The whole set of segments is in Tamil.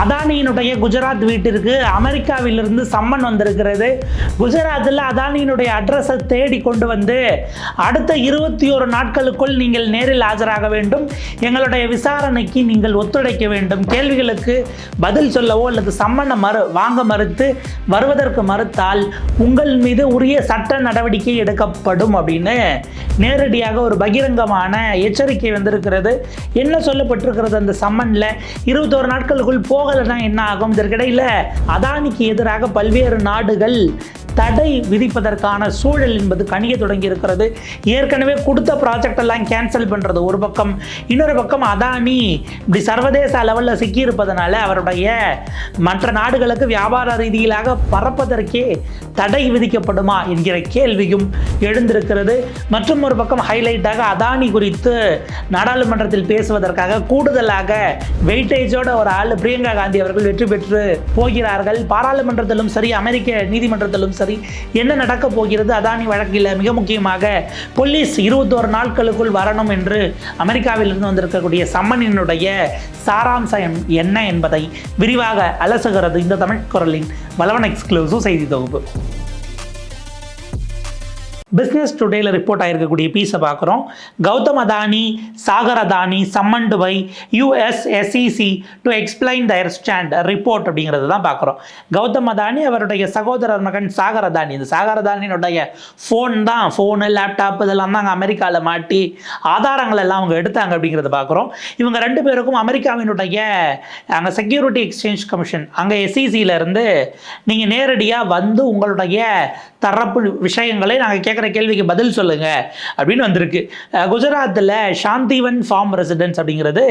அதானியினுடைய குஜராத் வீட்டிற்கு அமெரிக்காவிலிருந்து சம்மன் வந்திருக்கிறது. குஜராத்தில் அதானியினுடைய அட்ரஸை தேடி கொண்டு வந்து அடுத்த இருபத்தி ஒரு நாட்களுக்குள் நீங்கள் நேரில் ஆஜராக வேண்டும். எங்களுடைய விசாரணைக்கு நீங்கள் ஒத்துழைக்க வேண்டும். கேள்விகளுக்கு பதில் சொல்லவோ அல்லது சம்மனை மறு வாங்க மறுத்து வருவதற்கு மறுத்தால் உங்கள் மீது உரிய சட்ட நடவடிக்கை எடுக்கப்படும் அப்படின்னு நேரடியாக ஒரு பகிரங்கமான எச்சரிக்கை வந்திருக்கிறது. என்ன சொல்லப்பட்டிருக்கிறது அந்த சம்மனில்? இருபத்தோரு நாட்களுக்குள் போகலைன்னா என்ன ஆகும்? இதற்கிடையில் அதானிக்கு எதிராக பல்வேறு நாடுகள் தடை விதிப்பதற்கான சூழல் என்பது கணிய தொடங்கி இருக்கிறது. ஏற்கனவே கொடுத்த ப்ராஜெக்ட் எல்லாம் கேன்சல் பண்ணுறது ஒரு பக்கம். இன்னொரு பக்கம் அதானி இப்படி சர்வதேச லெவலில் சிக்கியிருப்பதனால அவருடைய மற்ற நாடுகளுக்கு வியாபார ரீதியிலாக பறப்பதற்கே தடை விதிக்கப்படுமா என்கிற கேள்வியும் எழுந்திருக்கிறது. மற்றும் ஒரு பக்கம் ஹைலைட்டாக அதானி குறித்து நாடாளுமன்றத்தில் பேசுவதற்காக கூடுதலாக வெயிட்டேஜோட ஒரு ஆள் பிரியங்கா காந்தி அவர்கள் வெற்றி பெற்று போகிறார்கள். பாராளுமன்றத்திலும் சரி அமெரிக்க நீதிமன்றத்திலும் சரி என்ன நடக்க போகிறது? அதானி வழக்கில் மிக முக்கியமாக போலீஸ் இருபத்தோரு நாட்களுக்குள் வரணும் என்று அமெரிக்காவிலிருந்து வந்திருக்கக்கூடிய சம்மனினுடைய சாராம்சம் என்ன என்பதை விரிவாக அலசுகிறது இந்த தமிழ் குரலின் வளவன் எக்ஸ்க்ளூசிவ் செய்தி தொகுப்பு பிஸ்னஸ் டுடேல ரிப்போர்ட் ஆகிருக்கக்கூடிய பீஸை பார்க்குறோம். Gautam Adani Sagar Adani summoned by US SEC to explain their stand report அப்படிங்கிறது தான் பார்க்குறோம். கௌதம் அதானி அவருடைய சகோதரர் மகன் சாகர் அதானி. இந்த சாகர் அதானியினுடைய ஃபோன் தான் ஃபோனு லேப்டாப் இதெல்லாம் தான் அங்கே அமெரிக்காவில் மாட்டி ஆதாரங்கள் எல்லாம் அவங்க எடுத்தாங்க அப்படிங்கிறத பார்க்குறோம். இவங்க ரெண்டு பேருக்கும் அமெரிக்காவினுடைய அங்கே செக்யூரிட்டி எக்ஸ்சேஞ்ச் கமிஷன் அங்கே எஸ்இசியில இருந்து நீங்கள் நேரடியாக வந்து உங்களுடைய தரப்பு விஷயங்களை நாங்கள் கேட்குற கேள்விக்கு பதில் சொல்லுங்கள் அப்படின்னு வந்திருக்கு. குஜராத்தில் சாந்திவன் ஃபார்ம் ரெசிடென்ஸ் அப்படிங்கிறது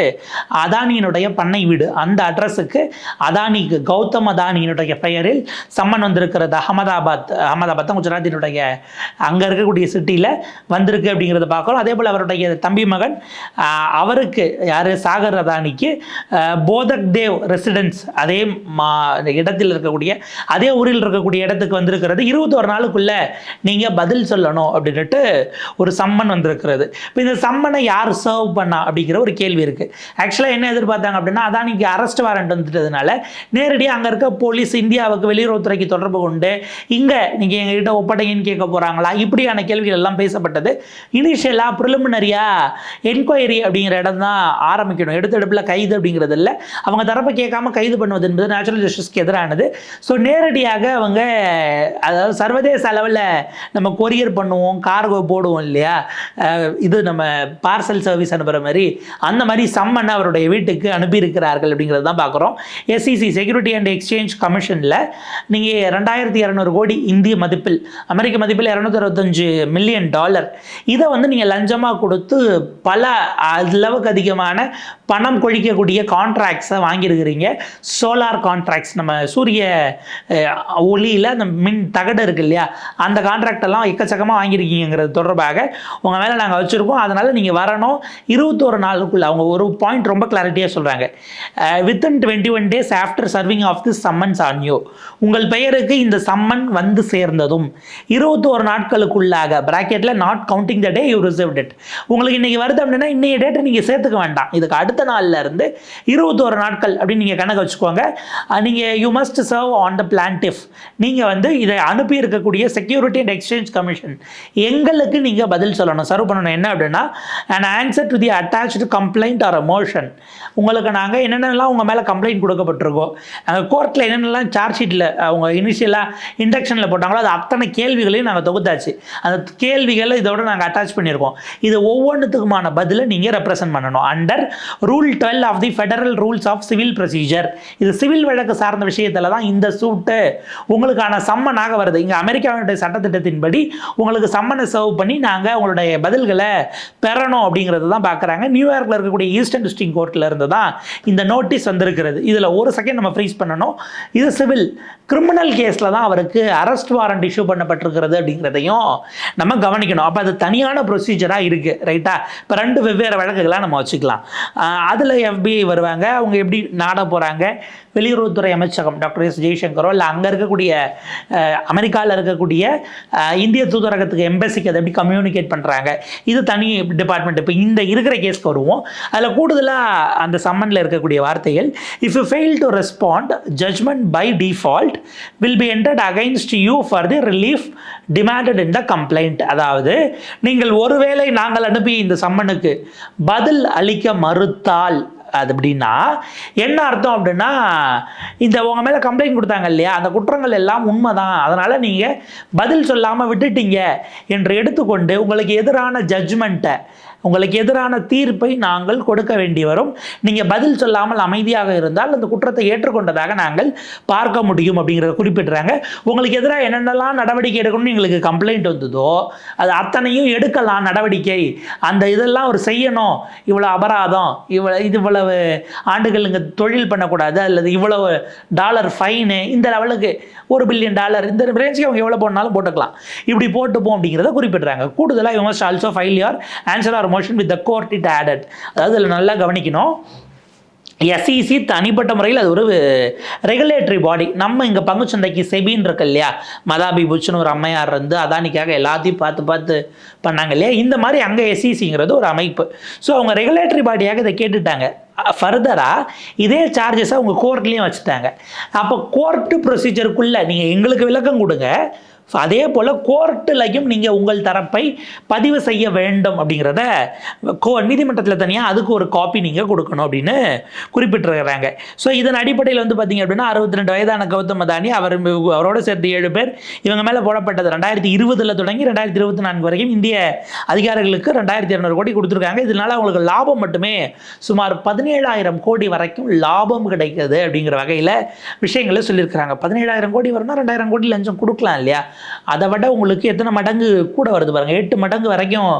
அதானியினுடைய பண்ணை வீடு. அந்த அட்ரஸுக்கு அதானிக்கு கௌதம் அதானியினுடைய பெயரில் சம்மன் வந்திருக்கிறது. அகமதாபாத் அகமதாபாத் தான் குஜராத்தினுடைய அங்கே இருக்கக்கூடிய சிட்டியில் வந்திருக்கு அப்படிங்கிறத பார்க்குறோம். அதே போல் அவருடைய தம்பி மகன் அவருக்கு யார்? சாகர் அதானிக்கு போதக் தேவ் ரெசிடென்ஸ். அதே மா இடத்தில் இருக்கக்கூடிய அதே ஊரில் இருக்கக்கூடிய இடத்துக்கு வந்திருக்கிறது. இருபத்தோரு நாள் நாளுக்குள்ள நீங்கள் பதில் சொல்லணும் அப்படின்ட்டு ஒரு சம்மன் வந்திருக்கிறது. இப்போ இந்த சம்மனை யார் சர்வ் பண்ணா அப்படிங்கிற ஒரு கேள்வி இருக்குது ஆக்சுவலாக என்ன எதிர்பார்த்தாங்க அப்படின்னா அதானிக்கு அரெஸ்ட் வாரண்ட் வந்துட்டதுனால நேரடியாக அங்கே இருக்க போலீஸ் இந்தியாவுக்கு வெளியுறவுத்துறைக்கு தொடர்பு கொண்டு இங்கே நீங்கள் எங்ககிட்ட ஒப்படைங்கன்னு கேட்க போகிறாங்களா இப்படியான கேள்விகள் எல்லாம் பேசப்பட்டது. இனிஷியலாக ப்ரிலிமினரியாக என்கொயரி அப்படிங்கிற இடம் தான் ஆரம்பிக்கணும். எடுத்தெடுப்பில் கைது அப்படிங்கிறது இல்லை. அவங்க தரப்பை கேட்காம கைது பண்ணுவது என்பது நேச்சுரல் ஜஸ்டிஸ்க்கு எதிரானது. ஸோ நேரடியாக அவங்க அதாவது சர்வதேச அளவில் நம்ம கொரியர் பண்ணுவோம் கார்கோ போடுவோம் இல்லையா? இது நம்ம பார்சல் சர்வீஸ் அனுப்புகிற மாதிரி அந்த மாதிரி சம்மன் அவருடைய வீட்டுக்கு அனுப்பியிருக்கிறார்கள் அப்படிங்கிறது தான் பார்க்குறோம். எஸ்சிசி செக்யூரிட்டி அண்ட் எக்ஸ்சேஞ்ச் கமிஷனில் நீங்கள் ரெண்டாயிரத்தி இரநூறு கோடி இந்திய மதிப்பில் அமெரிக்க மதிப்பில் இரநூத்தி அறுபத்தஞ்சு மில்லியன் டாலர் இதை வந்து நீங்கள் லஞ்சமாக கொடுத்து பல அளவுக்கு அதிகமான பணம் கொழிக்கக்கூடிய கான்ட்ராக்ட்ஸை வாங்கியிருக்கிறீங்க. சோலார் கான்ட்ராக்ட்ஸ் நம்ம சூரிய ஒளியில் அந்த மின் தகடு இருக்கு இல்லையா? அந்த கான்ட்ராக்டெல்லாம் எக்கச்சக்கமாக வாங்கியிருக்கீங்கிறது தொடர்பாக உங்கள் மேலே நாங்கள் வச்சுருக்கோம். அதனால் நீங்கள் வரணும். இருபத்தோரு நாளுக்குள்ளே அவங்க ஒரு பாயிண்ட் ரொம்ப கிளாரிட்டியாக சொல்கிறாங்க within twenty one days after serving of the summons on you உங்கள் பெயருக்கு இந்த சம்மன் வந்து சேர்ந்ததும். இருபத்தோரு நாட்களுக்குள்ளாக ப்ராக்கெட்டில் not counting the day you received it உங்களுக்கு இன்றைக்கி வருது அப்படின்னா இன்றைய டேட்டை நீங்கள் சேர்த்துக்க வேண்டாம். இதுக்கு அடுத்த நாளில் இருந்து இருபத்தோரு நாட்கள் அப்படின்னு நீங்கள் கணக்கு வச்சுக்கோங்க. நீங்கள் you must serve on the plaintiff நீங்கள் வந்து இதை அனுப்பி இருக்கக்கூடிய செக்யூரிட்டி அண்ட் எக்ஸ்சேஞ்ச் கமிஷன் எங்களுக்கு நீங்கள் பதில் சொல்லணும். சர்வ் பண்ணணும். என்ன அப்படின்னா an answer to the attached complaint or motion உங்களுக்கு நாங்கள் என்னென்னலாம் உங்கள் மேலே கம்ப்ளைண்ட் கொடுக்கப்பட்டிருக்கோம் நாங்கள் கோர்ட்டில் என்னென்னலாம் சார்ஜ் ஷீட்டில் அவங்க இனிஷியலாக இண்டக்ஷனில் போட்டாங்களோ அது அத்தனை கேள்விகளையும் நாங்கள் தொகுத்தாச்சு. அந்த கேள்விகளை இதோட நாங்கள் அட்டாச் பண்ணியிருக்கோம். இது ஒவ்வொன்றுத்துக்குமான பதிலை நீங்கள் ரெப்ரசன்ட் பண்ணணும். Under rule twelve of the federal rules of civil procedure இது சிவில் வழக்கு சார்ந்த விஷயத்தில் தான் இந்த சூட்டு உங்களுக்கான சம்மனாக வருது. இங்கே அமெரிக்காவினுடைய சட்டத்திட்டத்தின்படி உங்களுக்கு சம்மனை சர்வ் பண்ணி நாங்கள் உங்களுடைய பதில்களை பெறணும் அப்படிங்கிறது தான் பார்க்குறாங்க நியூயார்க்கில் இருக்கக்கூடிய ஈஸ்டர்ன் டிஸ்ட்ரிக் கோர்ட்டில் இருந்து தான் இந்த நோட்டீஸ் வந்திருக்கிறது. இதில் ஒரு செகண்ட் நம்ம ஃப்ரீஸ் பண்ணணும். இது சிவில் கிரிமினல் கேஸில் தான் அவருக்கு அரெஸ்ட் வாரண்ட் இஷ்யூ பண்ணப்பட்டிருக்கிறது அப்படிங்கிறதையும் நம்ம கவனிக்கணும். அப்போ அது தனியான ப்ரொசீஜராக இருக்குது ரைட்டா இப்போ ரெண்டு வெவ்வேறு வழக்குகளாக நம்ம வச்சுக்கலாம். அதில் எஃபிஐ வருவாங்க. அவங்க எப்படி நாட போகிறாங்க வெளியுறவுத்துறை அமைச்சகம் டாக்டர் எஸ் ஜெய்சங்கரோ இல்லை அங்கே இருக்கக்கூடிய அமெரிக்காவில் இருக்கக்கூடிய இந்திய தூதரகத்துக்கு எம்பசிக்கு அதை எப்படி கம்யூனிகேட் பண்ணுறாங்க இது தனி டிபார்ட்மெண்ட் இப்போ இந்த இருக்கிற கேஸ்க்கு வருவோம். அதில் கூடுதலாக அந்த சம்மனில் இருக்கக்கூடிய வார்த்தைகள் if you fail to respond judgment by default will be entered against you for the relief demanded in the complaint அதாவது நீங்கள் ஒருவேளை நாங்கள் அனுப்பிய இந்த சம்மனுக்கு பதில் அளிக்க மறுத்தால் அது அப்படின்னா என்ன அர்த்தம் அப்படின்னா இந்த உங்க மேலே கம்ப்ளைண்ட் கொடுத்தாங்க இல்லையா? அந்த குற்றங்கள் எல்லாம் உண்மைதான். அதனால் நீங்கள் பதில் சொல்லாமல் விட்டுட்டீங்க என்று எடுத்துக்கொண்டு உங்களுக்கு எதிரான ஜட்ஜ்மெண்ட்டை உங்களுக்கு எதிரான தீர்ப்பை நாங்கள் கொடுக்க வேண்டி வரும். நீங்கள் பதில் சொல்லாமல் அமைதியாக இருந்தால் அந்த குற்றத்தை ஏற்றுக்கொண்டதாக நாங்கள் பார்க்க முடியும் அப்படிங்கிறத குறிப்பிடுறாங்க. உங்களுக்கு எதிராக என்னென்னலாம் நடவடிக்கை எடுக்கணும்னு எங்களுக்கு கம்ப்ளைண்ட் வந்ததோ அது அத்தனையும் எடுக்கலாம் நடவடிக்கை. அந்த இதெல்லாம் ஒரு செய்யணும். இவ்வளோ அபராதம் இவ்வளோ இது இவ்வளவு ஆண்டுகள் இங்கே தொழில் பண்ணக்கூடாது அல்லது இவ்வளவு டாலர் ஃபைனு இந்த லெவலுக்கு ஒரு பில்லியன் டாலர் இந்த ரேஞ்சுக்கு அவங்க எவ்வளோ போனாலும் போட்டுக்கலாம். இப்படி போட்டுப்போம் அப்படிங்கிறத குறிப்பிடுறாங்க. கூடுதலாக you must also file your answer or motion with the court it added அதாவது இதில் நல்லா கவனிக்கணும். எஸ்இசி தனிப்பட்ட முறையில் அது ஒரு ரெகுலேட்டரி பாடி நம்ம இங்கே பங்குச்சந்தைக்கு செபின்னு இருக்கு இல்லையா? மதாபி புச்சுன்னு ஒரு அம்மையார் இருந்து அதானிக்காக எல்லாத்தையும் பார்த்து பார்த்து பண்ணாங்க இல்லையா? இந்த மாதிரி அங்கே எஸ்இசிங்கிறது ஒரு அமைப்பு. ஸோ அவங்க ரெகுலேட்டரி பாடியாக இதை கேட்டுட்டாங்க. ஃபர்தராக இதே சார்ஜஸை அவங்க கோர்ட்லேயும் வச்சுட்டாங்க. அப்போ கோர்ட்டு ப்ரொசீஜருக்குள்ளே நீங்கள் எங்களுக்கு விளக்கம் கொடுங்க. ஸோ அதே போல் கோர்ட்டுலையும் நீங்கள் உங்கள் தரப்பை பதிவு செய்ய வேண்டும் அப்படிங்கிறத கோ நீதிமன்றத்தில் தனியாக அதுக்கு ஒரு காப்பி நீங்கள் கொடுக்கணும் அப்படின்னு குறிப்பிட்டிருக்கிறாங்க. ஸோ இதன் அடிப்படையில் வந்து பார்த்தீங்க அப்படின்னா அறுபத்தி ரெண்டு வயதான கௌதம் அதானி அவர் அவரோட சேர்த்து ஏழு பேர். இவங்க மேலே போடப்பட்டது ரெண்டாயிரத்தி இருபதில் தொடங்கி ரெண்டாயிரத்தி இருபத்தி நான்கு வரைக்கும் இந்திய அதிகாரிகளுக்கு ரெண்டாயிரத்தி இரநூறு கோடி கொடுத்துருக்காங்க. இதனால அவங்களுக்கு லாபம் மட்டுமே சுமார் பதினேழாயிரம் கோடி வரைக்கும் லாபம் கிடைக்கிறது அப்படிங்கிற வகையில் விஷயங்களை சொல்லியிருக்கிறாங்க. பதினேழாயிரம் கோடி வரணும் ரெண்டாயிரம் கோடி லஞ்சம் கொடுக்கலாம் இல்லையா? அதை விட உங்களுக்கு எத்தனை மடங்கு கூட வருது பாருங்கள் எட்டு மடங்கு வரைக்கும்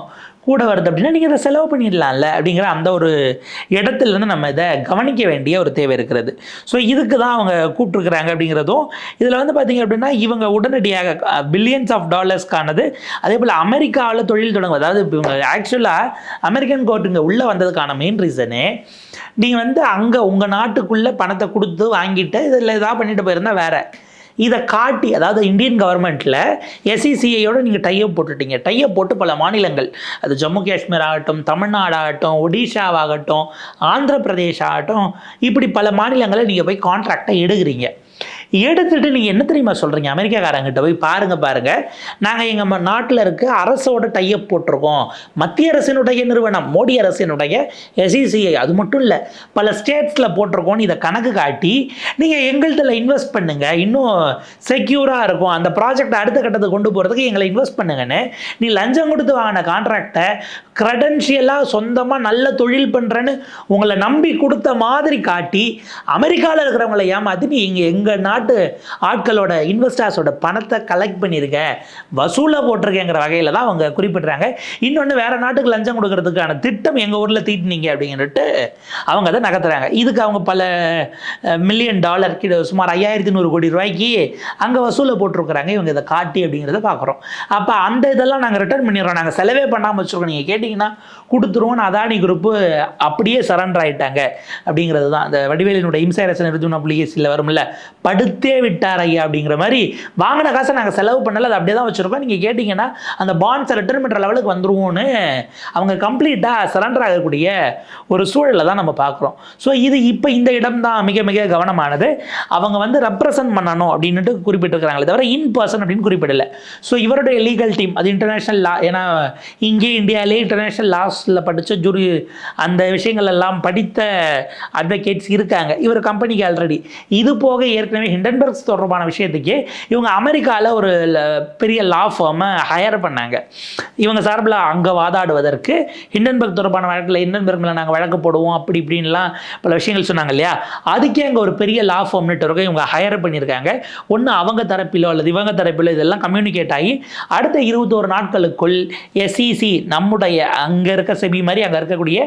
கூட வருது அப்படின்னா நீங்கள் அதை செலவு பண்ணிடலாம்ல அப்படிங்கிற அந்த ஒரு இடத்துல இருந்து நம்ம இதை கவனிக்க வேண்டிய ஒரு தேவை இருக்கிறது. ஸோ இதுக்கு தான் அவங்க கூப்பிட்ருக்குறாங்க அப்படிங்கிறதும் இதில் வந்து பார்த்தீங்க அப்படின்னா இவங்க உடனடியாக பில்லியன்ஸ் ஆஃப் டாலர்ஸ்க்கானது அதே போல் அமெரிக்காவில் தொழில் தொடங்கும் அதாவது இவங்க ஆக்சுவலாக அமெரிக்கன் கோர்ட் இங்கே உள்ளே வந்ததுக்கான மெயின் ரீசனே நீங்கள் வந்து அங்கே உங்கள் நாட்டுக்குள்ளே பணத்தை கொடுத்து வாங்கிட்டு இதில் இதாக பண்ணிட்டு போயிருந்தால் வேறு. இதை காட்டி அதாவது இந்தியன் கவர்மெண்ட்டில் எஸ்இசிஐயோட நீங்கள் டையப் போட்டுட்டீங்க. டையப் போட்டு பல மாநிலங்கள் அது ஜம்மு காஷ்மீர் ஆகட்டும் தமிழ்நாடு ஆகட்டும் ஒடிஷாவாகட்டும் ஆந்திர பிரதேஷ் ஆகட்டும் இப்படி பல மாநிலங்களை நீங்கள் போய் கான்ட்ராக்டை எடுக்கிறீங்க. எடுத்துட்டு நீங்கள் என்ன தெரியுமா சொல்கிறீங்க அமெரிக்காக்காரங்கிட்ட போய் பாருங்கள் பாருங்கள் நாங்கள் எங்கள் நாட்டில் இருக்க அரசோட டையப் போட்டிருக்கோம். மத்திய அரசினுடைய நிறுவனம் மோடி அரசினுடைய எஸ்இசிஐ அது மட்டும் இல்லை பல ஸ்டேட்ஸில் போட்டிருக்கோம்னு இதை கணக்கு காட்டி நீங்கள் எங்கள்கிட்ட இன்வெஸ்ட் பண்ணுங்கள் இன்னும் செக்யூராக இருக்கும். அந்த ப்ராஜெக்ட் அடுத்த கட்டத்துக்கு கொண்டு போகிறதுக்கு எங்களை இன்வெஸ்ட் பண்ணுங்கன்னு நீ லஞ்சம் கொடுத்து வாங்கின கான்ட்ராக்டை க்ரெடென்ஷியலாக சொந்தமாக நல்ல தொழில் பண்ணுறேன்னு உங்களை நம்பி கொடுத்த மாதிரி காட்டி அமெரிக்காவில் இருக்கிறவங்களை ஏமாற்றி நீ இங்கே எங்கள் நாட்டு ஆட்களோட இன்வெஸ்டர்ஸோட பணத்தை கலெக்ட் பண்ணியிருக்க வசூலை போட்டிருக்கேங்கிற வகையில் தான் அவங்க குறிப்பிட்றாங்க. இன்னொன்று வேறு நாட்டுக்கு லஞ்சம் கொடுக்கறதுக்கான திட்டம் எங்கள் ஊரில் தீட்டினீங்க அப்படின்னுட்டு அவங்க அதை நகர்த்துறாங்க. இதுக்கு அவங்க பல மில்லியன் டாலர் கிட்ட சுமார் ஐயாயிரத்தி நூறு கோடி ரூபாய்க்கு அங்கே வசூலை போட்டிருக்கிறாங்க. இவங்க இதை காட்டி அப்படிங்கிறத பார்க்குறோம். அப்போ அந்த இதெல்லாம் நாங்கள் ரிட்டர்ன் பண்ணிடுறோம். நாங்கள் செலவே பண்ணாமல் வச்சுருக்கோம். நீங்கள் கேட்டிங்கன்னா கொடுத்துருவோம் அதானி குரூப்பு அப்படியே சரண்டர் ஆயிட்டாங்க. அப்படிங்கிறது தான். அந்த வடிவேலினுடைய இம்சைரசன் நிறுவனம் அப்ளிகேஷனில் வரும்ல. மறுத்தே விட்டார் ஐயா அப்படிங்கிற மாதிரி வாங்கின காசை நாங்கள் செலவு பண்ணல அது அப்படியே தான் வச்சுருக்கோம். நீங்கள் கேட்டிங்கன்னா அந்த பாண்ட்ஸை ரிட்டர்ன் பண்ணுற லெவலுக்கு வந்துருவோன்னு அவங்க கம்ப்ளீட்டாக சரண்டர் ஆகக்கூடிய ஒரு சூழலை தான் நம்ம பார்க்குறோம். ஸோ இது இப்போ இந்த இடம் தான் மிக மிக கவனமானது. அவங்க வந்து ரெப்ரசன்ட் பண்ணணும் அப்படின்ட்டு குறிப்பிட்டிருக்கிறாங்களே தவிர இன் பர்சன் அப்படின்னு குறிப்பிடலை. ஸோ இவருடைய லீகல் டீம் அது இன்டர்நேஷ்னல் லா ஏன்னா இங்கே இந்தியாவிலே இன்டர்நேஷ்னல் லாஸில் படித்த ஜுரி அந்த விஷயங்கள் எல்லாம் படித்த அட்வொகேட்ஸ் இருக்காங்க. இவர் கம்பெனிக்கு ஆல்ரெடி இது போக ஏற்கனவே ஹிண்டன்பர்க்ஸ் தொடர்பான விஷயத்துக்கு இவங்க அமெரிக்காவில் ஒரு பெரிய லா ஃபார்மை ஹையர் பண்ணாங்க. இவங்க சார்பில் அங்கே வாதாடுவதற்கு ஹிண்டன்பர்க் தொடர்பான வழக்கில் ஹிண்டன்பர்க் மேலே நாங்கள் வழக்கு போடுவோம் அப்படி இப்படின்லாம் பல விஷயங்கள் சொன்னாங்க இல்லையா? அதுக்கே அங்கே ஒரு பெரிய லா ஃபார்ம் இருக்கும் இவங்க ஹையர் பண்ணியிருக்காங்க. ஒன்று அவங்க தரப்பிலோ அல்லது இவங்க தரப்பிலோ இதெல்லாம் கம்யூனிகேட் ஆகி அடுத்த இருபத்தோரு நாட்களுக்குள் எஸ்இசி நம்முடைய அங்கே இருக்க செபி மாதிரி அங்கே இருக்கக்கூடிய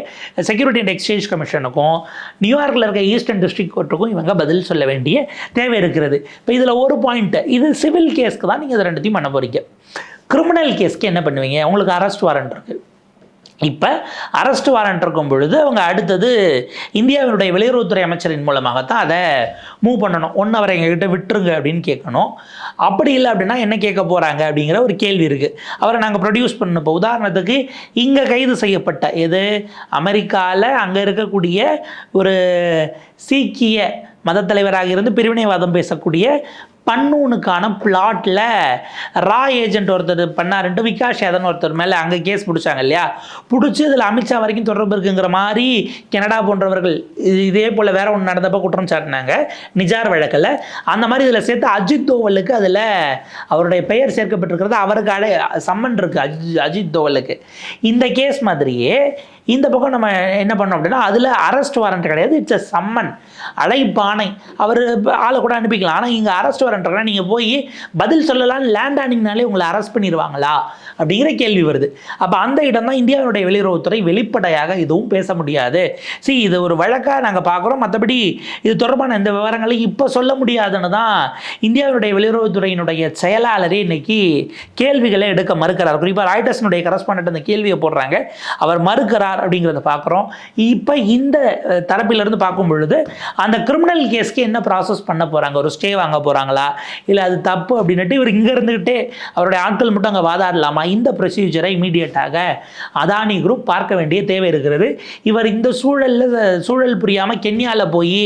செக்யூரிட்டி அண்ட் எக்ஸ்சேஞ்ச் கமிஷனுக்கும் நியூயார்க்கில் இருக்க ஈஸ்டர்ன் டிஸ்ட்ரிக்ட் கோர்ட்டுக்கும் இவங்க பதில் சொல்ல வேண்டிய தேவை இருக்கிறது. இப்போ இதில் ஒரு பாயிண்ட்டு இது சிவில் கேஸ்க்கு தான் நீங்கள் இது ரெண்டுத்தையும் பண்ண போறீங்க. கிரிமினல் கேஸ்க்கு என்ன பண்ணுவீங்க? உங்களுக்கு அரெஸ்ட் வாரண்ட் இருக்குது இப்போ அரெஸ்ட் வாரண்ட் இருக்கும் பொழுது அவங்க அடுத்தது இந்தியாவினுடைய வெளியுறவுத்துறை அமைச்சரின் மூலமாகத்தான் அதை மூவ் பண்ணணும். ஒன்று அவரை எங்ககிட்ட விட்டுருங்க அப்படின்னு கேட்கணும். அப்படி இல்லை அப்படின்னா என்ன கேட்க போகிறாங்க அப்படிங்கிற ஒரு கேள்வி இருக்குது அவரை நாங்கள் ப்ரொடியூஸ் பண்ண இப்போ உதாரணத்துக்கு இங்கே கைது செய்யப்பட்ட எது? அமெரிக்காவில் அங்கே இருக்கக்கூடிய ஒரு சீக்கிய மதத் தலைவராக இருந்து பிரிவினைவாதம் பேசக்கூடிய பன்னூனுக்கான பிளாட்டில் ரா ஏஜென்ட் ஒருத்தர் பண்ணாருன்ட்டு விகாஷ் யாதன் ஒருத்தர் மேலே அங்கே கேஸ் பிடிச்சாங்க இல்லையா? பிடிச்சி இதில் அமித்ஷா வரைக்கும் தொடர்பு இருக்குங்கிற மாதிரி கனடா போன்றவர்கள் இது- இதே போல் வேற ஒன்று நடந்தப்போ குற்றம் சாட்டினாங்க. நிஜார் வழக்கில். அந்த மாதிரி இதில் சேர்த்து அஜித் தோவலுக்கு அதில் அவருடைய பெயர் சேர்க்கப்பட்டிருக்கிறது. அவருக்கு அடை சம்மன் இருக்குது அஜித் அஜித் தோவலுக்கு. இந்த கேஸ் மாதிரியே இந்த பக்கம் நம்ம என்ன பண்ணோம் அப்படின்னா அதில் அரெஸ்ட் வாரண்ட் கிடையாது. It's a summon. அழைப்பானை அவர் ஆளை கூட அனுப்பிக்கலாம். ஆனால் இங்கே அரெஸ்ட் வாரண்ட் இருக்குன்னா நீங்கள் போய் பதில் சொல்லலாம் லேண்ட் ஆனிங்னாலே உங்களை அரெஸ்ட் பண்ணிடுவாங்களா அப்படிங்கிற கேள்வி வருது. அப்போ அந்த இடம் தான் இந்தியாவுடைய வெளியுறவுத்துறை வெளிப்படையாக எதுவும் பேச முடியாது. சி இது ஒரு வழக்காக நாங்கள் பார்க்குறோம். மற்றபடி இது தொடர்பான இந்த விவரங்களை இப்போ சொல்ல முடியாதுன்னு தான் இந்தியாவுடைய வெளியுறவுத்துறையினுடைய செயலாளரே இன்னைக்கு கேள்விகளை எடுக்க மறுக்கிறார். குறிப்பாக ராய்டர்ஸினுடைய கரஸ்பாண்டன்ட் அந்த கேள்வியை போடுறாங்க. அவர் மறுக்கிறார் அப்படிங்கிறத பார்க்குறோம். இப்போ இந்த தரப்பிலிருந்து பார்க்கும் பொழுது அந்த கிரிமினல் கேஸ்க்கு என்ன ப்ராசஸ் பண்ண போகிறாங்க ஒரு ஸ்டே வாங்க போகிறாங்களா இல்லை அது தப்பு அப்படின்னுட்டு இவர் இங்கே இருந்துக்கிட்டே அவருடைய ஆட்கள் மட்டும் அங்கே வாதாடலாமா? இந்த ப்ரொசீஜரை இமீடியட்டாக அதானி குரூப் பார்க்க வேண்டிய தேவை இருக்கிறது. இவர் இந்த சூழலில் சூழல் புரியாமல் கென்யாவில் போய்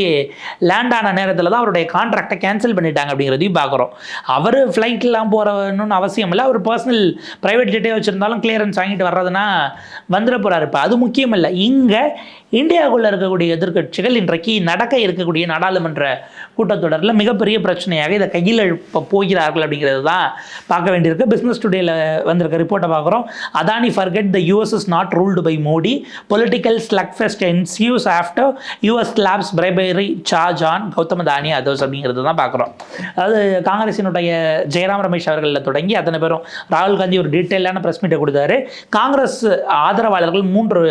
லேண்ட் ஆன நேரத்தில் தான் அவருடைய கான்ட்ராக்டை கேன்சல் பண்ணிட்டாங்க அப்படிங்கிறதையும் பார்க்குறோம். அவர் ஃப்ளைட்லாம் போகிறன்னு அவசியம் இல்லை. அவர் பர்சனல் ப்ரைவேட் ஜெட்டே வச்சுருந்தாலும் கிளியரன்ஸ் வாங்கிட்டு வர்றதுனா வந்துட போகிறாரு இப்போ. அது முக்கியம் இல்லை. இங்கே இந்தியாவுக்குள்ளே இருக்கக்கூடிய எதிர்க்கட்சிகள் இன்றைக்கு நடக்க இருக்கக்கூடிய நாடாளுமன்ற கூட்டத்தொடரில் மிகப்பெரிய பிரச்சனையாக இதை கையில் எழுப்ப போகிறார்கள் அப்படிங்கிறது தான் பார்க்க வேண்டியிருக்கு. பிஸ்னஸ் டுடேல வந்திருக்க ரிப்போர்ட்டை பார்க்குறோம். Adani forget the US is not ruled by Modi political slug fest ensues after US slaps bribery charge on Gautam Adani others அப்படிங்கிறது தான் பார்க்குறோம். அதாவது காங்கிரசினுடைய ஜெயராம் ரமேஷ் அவர்களில் தொடங்கி அத்தனை பேரும் ராகுல் காந்தி ஒரு டீட்டெயிலான ப்ரெஸ் மீட்டை கொடுத்தாரு. காங்கிரஸ் ஆதரவாளர்கள் மூன்று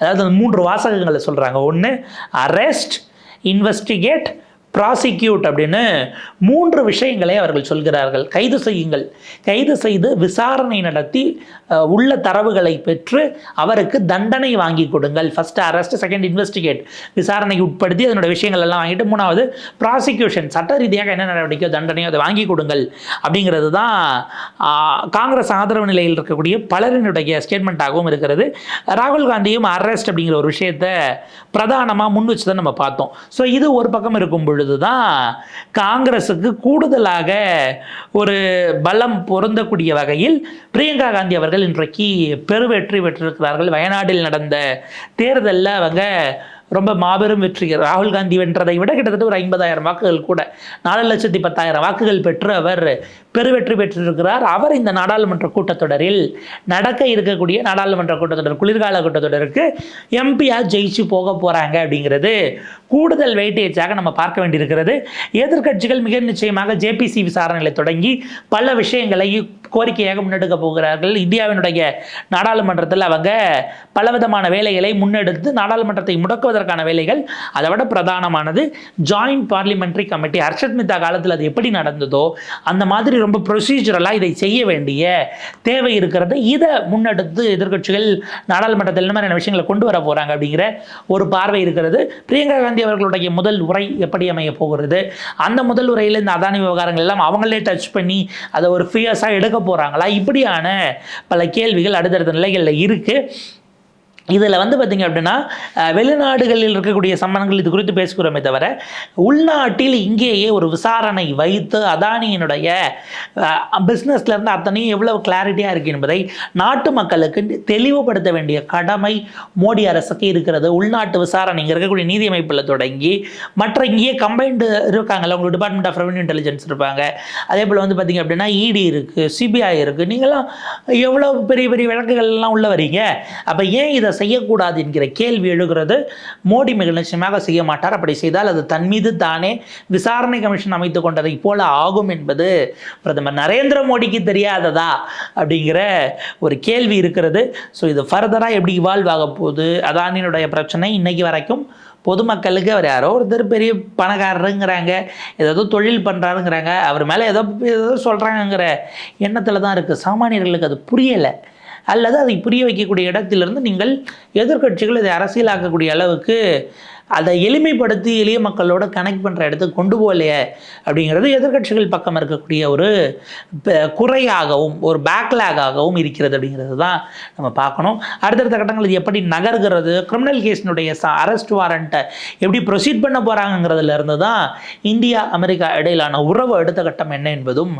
அதாவது மூன்று மூன்று வாசகங்களை சொல்கிறாங்க ஒன்று அரெஸ்ட் இன்வெஸ்டிகேட் ப்ராசிக்யூட் அப்படின்னு மூன்று விஷயங்களை அவர்கள் சொல்கிறார்கள். கைது செய்யுங்கள். கைது செய்து விசாரணை நடத்தி உள்ள தரவுகளை பெற்று அவருக்கு தண்டனை வாங்கி கொடுங்கள். ஃபஸ்ட்டு அரெஸ்ட் செகண்ட் இன்வெஸ்டிகேட் விசாரணைக்கு உட்படுத்தி அதனோட விஷயங்கள் எல்லாம் வாங்கிட்டு மூணாவது ப்ராசிக்யூஷன் சட்ட ரீதியாக என்ன நடவடிக்கையோ தண்டனையோ அதை வாங்கி கொடுங்கள். அப்படிங்கிறது தான் காங்கிரஸ் ஆதரவு நிலையில் இருக்கக்கூடிய பலரினுடைய ஸ்டேட்மெண்ட்டாகவும் இருக்கிறது. ராகுல் காந்தியும் அரெஸ்ட் அப்படிங்கிற ஒரு விஷயத்தை பிரதானமாக முன் வச்சு தான் நம்ம பார்த்தோம். ஸோ இது ஒரு பக்கம் இருக்கும் பொழுது தான் காங்கிரஸுக்கு கூடுதலாக ஒரு பலம் பொருந்தக்கூடிய வகையில் பிரியங்கா காந்தி அவர்கள் இன்றைக்கு பெருவெற்றி பெற்றிருக்கிறார்கள். வயநாட்டில் நடந்த தேர்தலில் அவங்க ரொம்ப மாபெரும் வெற்றி ராகுல் காந்தி வென்றதை விட கிட்டத்தட்ட ஒரு ஐம்பதாயிரம் வாக்குகள் கூட நாலு லட்சத்தி பத்தாயிரம் வாக்குகள் பெற்று அவர் பெருவெற்றி பெற்றிருக்கிறார். அவர் இந்த நாடாளுமன்ற கூட்டத்தொடரில் நடக்க இருக்கக்கூடிய நாடாளுமன்ற கூட்டத்தொடர் குளிர்கால கூட்டத்தொடருக்கு எம்பியாக ஜெயிச்சு போக போகிறாங்க அப்படிங்கிறது கூடுதல் வெயிட்டேஜாக நம்ம பார்க்க வேண்டியிருக்கிறது. எதிர்க்கட்சிகள் மிக நிச்சயமாக ஜேபிசி விசாரணைகளை தொடங்கி பல விஷயங்களை கோரிக்கையாக முன்னெடுக்க போகிறார்கள். இந்தியாவினுடைய நாடாளுமன்றத்தில் அவங்க பலவிதமான வேலைகளை முன்னெடுத்து நாடாளுமன்றத்தை முடக்குவதற்கான வேலைகள் அதை விட பிரதானமானது. Joint parliamentary committee Harshad Mehta காலத்தில் அது எப்படி நடந்ததோ அந்த மாதிரி ரொம்ப ப்ரொசீஜரலாக இதை செய்ய வேண்டிய தேவை இருக்கிறது. இதை முன்னெடுத்து எதிர்க்கட்சிகள் நாடாளுமன்றத்தில் என்ன மாதிரியான விஷயங்களை கொண்டு வர போகிறாங்க அப்படிங்கிற ஒரு பார்வை இருக்கிறது. பிரியங்கா காந்தி அவர்களுடைய முதல் உரை எப்படி அமைய போகிறது? அந்த முதல் உரையில் இந்த அதானி விவகாரங்கள் எல்லாம் அவங்களே டச் பண்ணி அதை ஒரு ஃபியர்ஸாக எடுக்க போகிறாங்களா இப்படியான பல கேள்விகள் அடுத்தடுத்த நிலைகளில் இருக்குது இதில் வந்து பார்த்திங்க அப்படின்னா வெளிநாடுகளில் இருக்கக்கூடிய சம்பந்தங்கள் இது குறித்து பேசுகிறோமே தவிர உள்நாட்டில் இங்கேயே ஒரு விசாரணை வைத்து அதானியினுடைய பிஸ்னஸ்லேருந்து அத்தனையும் எவ்வளவு கிளாரிட்டியாக இருக்குது என்பதை நாட்டு மக்களுக்கு தெளிவுபடுத்த வேண்டிய கடமை மோடி அரசுக்கு இருக்கிறது. உள்நாட்டு விசாரணை இங்கே இருக்கக்கூடிய நீதி அமைப்பில் தொடங்கி மற்ற இங்கேயே கம்பைன்டு இருக்காங்கல்ல உங்களுக்கு டிபார்ட்மெண்ட் ஆஃப் ரெவன்யூ இன்டெலிஜென்ஸ் இருப்பாங்க. அதே போல் வந்து பார்த்திங்க அப்படின்னா இடி இருக்குது சிபிஐ இருக்குது நீங்களாம் எவ்வளோ பெரிய பெரிய வழக்குகள்லாம் உள்ள வரீங்க? அப்போ ஏன் இதை செய்யக்கூடாது என்கிற கேள்வி எழுகிறது. மோடி மிக நிச்சயமாக செய்ய மாட்டார் அப்படி செய்தால் அது தன் மீது தானே விசாரணை கமிஷன் அமைத்து கொண்டதை போல ஆகும் என்பது பிரதமர் நரேந்திர மோடிக்கு தெரியாததா அப்படிங்கிற ஒரு கேள்வி இருக்கிறது. ஸோ இது ஃபர்தராக எப்படி இவால்வ் ஆக போகுது? அதானியினுடைய பிரச்சனை இன்னைக்கு வரைக்கும் பொதுமக்களுக்கு அவர் யாரோ ஒருத்தர் பெரிய பணக்காரருங்கிறாங்க. ஏதோ தொழில் பண்ணுறாருங்கிறாங்க அவர் மேலே ஏதோ ஏதோ சொல்கிறாங்கங்கிற எண்ணத்தில் தான் இருக்குது சாமானியர்களுக்கு அது புரியலை. அல்லது அதை புரிய வைக்கக்கூடிய இடத்திலிருந்து நீங்கள் எதிர்க்கட்சிகள் இதை அரசியலாக்கக்கூடிய அளவுக்கு அதை எளிமைப்படுத்தி எளிய மக்களோட கனெக்ட் பண்ணுற இடத்துக்கு கொண்டு போகலையே அப்படிங்கிறது எதிர்க்கட்சிகள் பக்கம் இருக்கக்கூடிய ஒரு குறையாகவும் ஒரு பேக்லாகாகவும் இருக்கிறது அப்படிங்கிறது தான் நம்ம பார்க்கணும். அடுத்தடுத்த கட்டங்கள் இது எப்படி நகர்கிறது கிரிமினல் கேஸினுடைய ச அரெஸ்ட் வாரண்ட்டை எப்படி ப்ரொசீட் பண்ண போகிறாங்கிறதுலேருந்து தான் இந்தியா அமெரிக்கா இடையிலான உறவு அடுத்த கட்டம் என்ன என்பதும்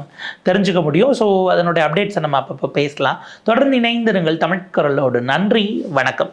தெரிஞ்சுக்க முடியும். ஸோ அதனுடைய அப்டேட்ஸை நம்ம அப்பப்போ பேசலாம். தொடர்ந்து இணைந்திருங்கள் தமிழ் குரலோடு. நன்றி வணக்கம்.